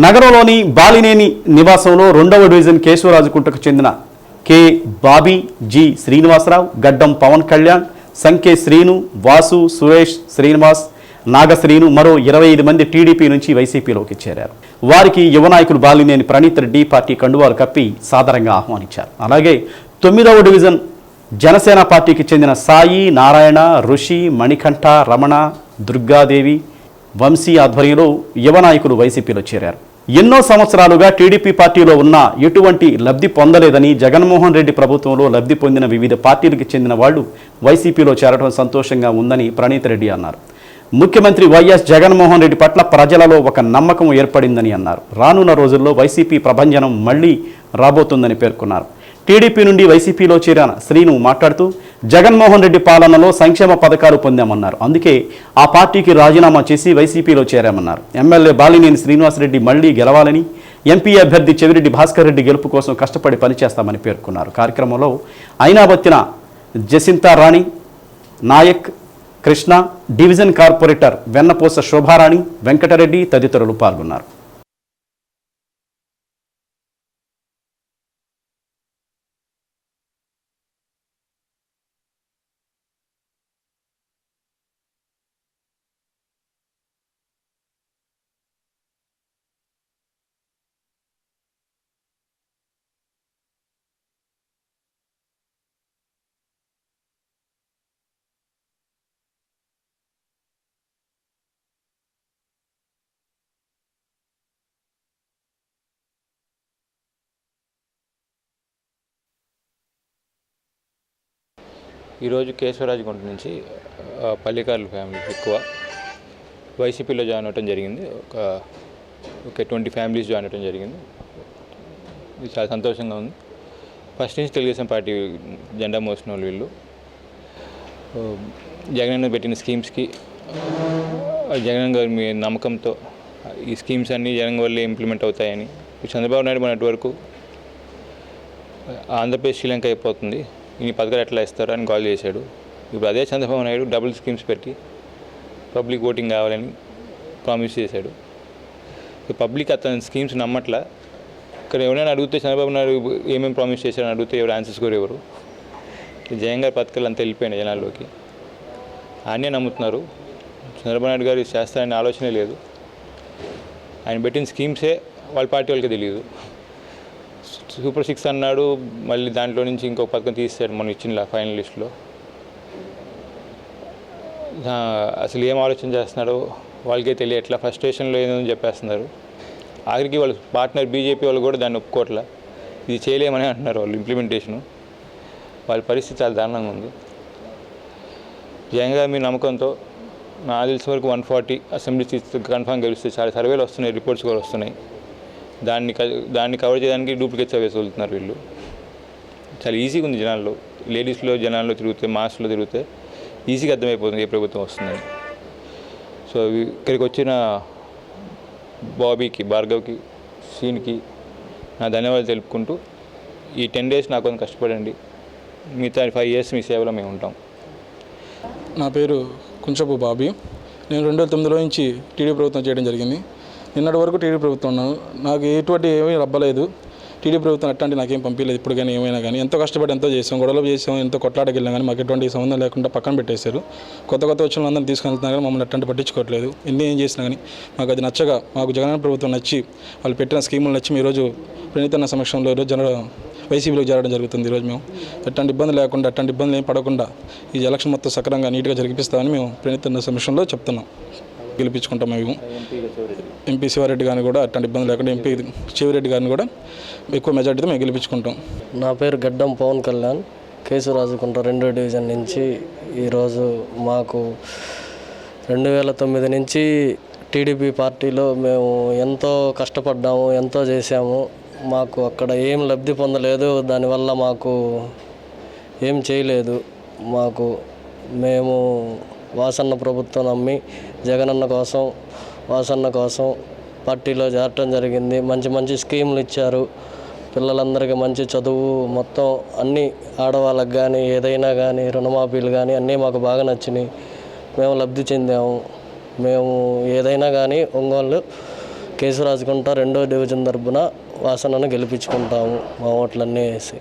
నగరంలోని బాలినేని నివాసంలో రెండవ డివిజన్ కేశవరాజుకుంటకు చెందిన కె. బాబీ జి. శ్రీనివాసరావు గడ్డం పవన్ కళ్యాణ్ సంకే శ్రీను వాసు సురేష్ శ్రీనివాస్ నాగశ్రీను మరో ఇరవై ఐదు మంది టీడీపీ నుంచి వైసీపీలోకి చేరారు. వారికి యువనాయకులు బాలినేని ప్రణీత్ రెడ్డి పార్టీ కండువాలు కప్పి సాదరంగా ఆహ్వానించారు. అలాగే తొమ్మిదవ డివిజన్ జనసేన పార్టీకి చెందిన సాయి నారాయణ ఋషి మణికంఠ రమణ దుర్గాదేవి వంశీ ఆధ్వర్యంలో యువ నాయకులు వైసీపీలో చేరారు. ఎన్నో సంవత్సరాలుగా టీడీపీ పార్టీలో ఉన్న ఎటువంటి లబ్ధి పొందలేదని జగన్మోహన్ రెడ్డి ప్రభుత్వంలో లబ్ధి పొందిన వివిధ పార్టీలకు చెందిన వాళ్ళు వైసీపీలో చేరడం సంతోషంగా ఉందని ప్రణీత్ రెడ్డి అన్నారు. ముఖ్యమంత్రి వైఎస్ జగన్మోహన్ రెడ్డి పట్ల ప్రజలలో ఒక నమ్మకం ఏర్పడిందని అన్నారు. రానున్న రోజుల్లో వైసీపీ ప్రభంజనం మళ్ళీ రాబోతుందని పేర్కొన్నారు. టీడీపీ నుండి వైసీపీలో చేరిన శ్రీను మాట్లాడుతూ జగన్మోహన్ రెడ్డి పాలనలో సంక్షేమ పథకాలు పొందామన్నారు. అందుకే ఆ పార్టీకి రాజీనామా చేసి వైసీపీలో చేరామన్నారు. ఎమ్మెల్యే బాలినేని శ్రీనివాసరెడ్డి మళ్ళీ గెలవాలని ఎంపీ అభ్యర్థి చెవిరెడ్డి భాస్కర్ రెడ్డి గెలుపు కోసం కష్టపడి పనిచేస్తామని పేర్కొన్నారు. కార్యక్రమంలో అయినా వచ్చిన జసింతా రాణి నాయక్ కృష్ణ డివిజన్ కార్పొరేటర్ వెన్నపూస శోభారాణి వెంకటరెడ్డి తదితరులు పాల్గొన్నారు. ఈరోజు కేశవరాజుగుంట నుంచి పల్లికార్ల ఫ్యామిలీ ఎక్కువ. వైసీపీలో జాయిన్ అవ్వటం జరిగింది. ఒక ఒక ట్వంటీ ఫ్యామిలీస్ జాయిన్ అవ్వటం జరిగింది. ఇది చాలా సంతోషంగా ఉంది. ఫస్ట్ నుంచి తెలుగుదేశం పార్టీ జెండా మోసిన వాళ్ళు వీళ్ళు. జగనన్న పెట్టిన స్కీమ్స్కి జగన్ గారి మీ నమ్మకంతో ఈ స్కీమ్స్ అన్నీ జగన్ వల్లే ఇంప్లిమెంట్ అవుతాయని. చంద్రబాబు నాయుడు మొన్నటి వరకు ఆంధ్రప్రదేశ్ శ్రీలంక అయిపోతుంది. ఈ పథకాలు ఎట్లా ఇస్తారు అని కాల్ చేశాడు. ఇప్పుడు అదే చంద్రబాబు నాయుడు డబుల్ స్కీమ్స్ పెట్టి పబ్లిక్ ఓటింగ్ కావాలని ప్రామిస్ చేశాడు. పబ్లిక్ అతని స్కీమ్స్ నమ్మట్లా. ఇక్కడ ఎవరైనా అడిగితే చంద్రబాబు నాయుడు ఏమేమి ప్రామిస్ చేశారని అడిగితే ఎవరు ఆన్సర్స్ కూడా ఎవరు ఈ గారి పథకాలు అంతా వెళ్ళిపోయినాయి జనాల్లోకి. ఆయనే నమ్ముతున్నారు. చంద్రబాబు నాయుడు గారు చేస్తారనే ఆలోచనే లేదు. ఆయన పెట్టిన స్కీమ్సే వాళ్ళ పార్టీ వాళ్ళకి తెలియదు. సూపర్ సిక్స్ అన్నాడు మళ్ళీ దాంట్లో నుంచి ఇంకో పథకం తీసాడు మనం ఇచ్చిన ఫైనల్ లిస్ట్లో అసలు ఏం ఆలోచన చేస్తున్నాడో వాళ్ళకే తెలియట్లా ఫ్రస్ట్రేషన్లో ఏదో చెప్పేస్తున్నారు. ఆఖరికి వాళ్ళు పార్ట్నర్ బీజేపీ వాళ్ళు కూడా దాన్ని ఒప్పుకోవట్లా ఇది చేయలేమని అంటున్నారు వాళ్ళు ఇంప్లిమెంటేషను వాళ్ళ పరిస్థితి చాలా దారుణంగా ఉంది. జయంగా మీ నమ్మకంతో నాకు తెలిసిన వరకు one forty assembly seats confirm గెలిస్తే చాలా సర్వేలు వస్తున్నాయి రిపోర్ట్స్ కూడా వస్తున్నాయి. దాన్ని దాన్ని కవర్ చేయడానికి డూప్లికేట్ సర్వేస్ వీళ్ళు. చాలా ఈజీగా ఉంది జనాల్లో. లేడీస్లో జనాల్లో తిరిగితే మాస్లో తిరిగితే ఈజీగా అర్థమైపోతుంది ఏ ప్రభుత్వం వస్తుందని. సో ఇక్కడికి వచ్చిన బాబీకి భార్గవ్కి సీన్కి నా ధన్యవాదాలు తెలుపుకుంటూ ఈ టెన్ డేస్ నాకు కొంచెం కష్టపడండి. మిగతా ఫైవ్ ఇయర్స్ మీ సేవలో మేము ఉంటాం. నా పేరు కుంచపు బాబీ. నేను రెండు వేల తొమ్మిదిలో నుంచి టీడీ ప్రభుత్వం చేయడం జరిగింది. నిన్నటి వరకు టీడీ ప్రభుత్వం నాకు ఎటువంటి ఏమీ రబ్బలేదు. టీడీ ప్రభుత్వం అట్లాంటి నాకేం పంపించలేదు. ఇప్పుడు కానీ ఏమైనా కానీ ఎంతో కష్టపడి ఎంతో చేసాం. గొడవలు చేసాం. ఎంతో కొట్లాటకి వెళ్ళాం కానీ మాకు ఎటువంటి సంబంధం లేకుండా పక్కన పెట్టేశారు. కొత్త కొత్త వచ్చిన అందరిని తీసుకొని కానీ మమ్మల్ని అట్లాంటి పట్టించుకోవట్లేదు. ఎన్ని ఏం చేసినా కానీ మాకు అది నచ్చగా మాకు జగన్ ప్రభుత్వం నచ్చి వాళ్ళు పెట్టిన స్కీములు నచ్చి ఈరోజు ప్రణీతన్న సమక్షంలో ఈరోజు జన వైసీపీలో చేరడం జరుగుతుంది ఈరోజు మేము. ఎట్లాంటి ఇబ్బంది లేకుండా అట్లాంటి ఇబ్బందులు ఏం పడకుండా ఈ ఎలక్షన్ మొత్తం సక్రమంగా నీట్గా జరిపిస్తామని మేము ప్రణీతన్న సమక్షంలో చెప్తున్నాం. గెలిపించుకుంటాం మేము. ఎంపీ శివారెడ్డి గారిని కూడా అట్లాంటి ఇబ్బంది లేకుండా ఎంపీ శివరెడ్డి గారిని కూడా ఎక్కువ మెజార్టీతో మేము గెలిపించుకుంటాం. నా పేరు గడ్డం పవన్ కళ్యాణ్. కేశవరాజుకుంట రెండో డివిజన్ నుంచి ఈరోజు మాకు రెండు వేల తొమ్మిది నుంచి టీడీపీ పార్టీలో మేము ఎంతో కష్టపడ్డాము ఎంతో చేశాము. మాకు అక్కడ ఏం లబ్ధి పొందలేదు దానివల్ల మాకు ఏం చేయలేదు. మాకు మేము వాసన్న ప్రభుత్వం నమ్మి జగనన్న కోసం వాసన్న కోసం పార్టీలో చేరటం జరిగింది. మంచి మంచి స్కీములు ఇచ్చారు. పిల్లలందరికీ మంచి చదువు మొత్తం అన్ని ఆడవాళ్ళకి కానీ ఏదైనా కానీ రుణమాఫీలు కానీ అన్నీ మాకు బాగా నచ్చినాయి. మేము లబ్ధి చెందాము. మేము ఏదైనా కానీ ఒంగోలు కేశవరాజుకుంట రెండో డివిజన్ తరపున వాసనను గెలిపించుకుంటాము. మా ఓట్లన్నీ వేసి.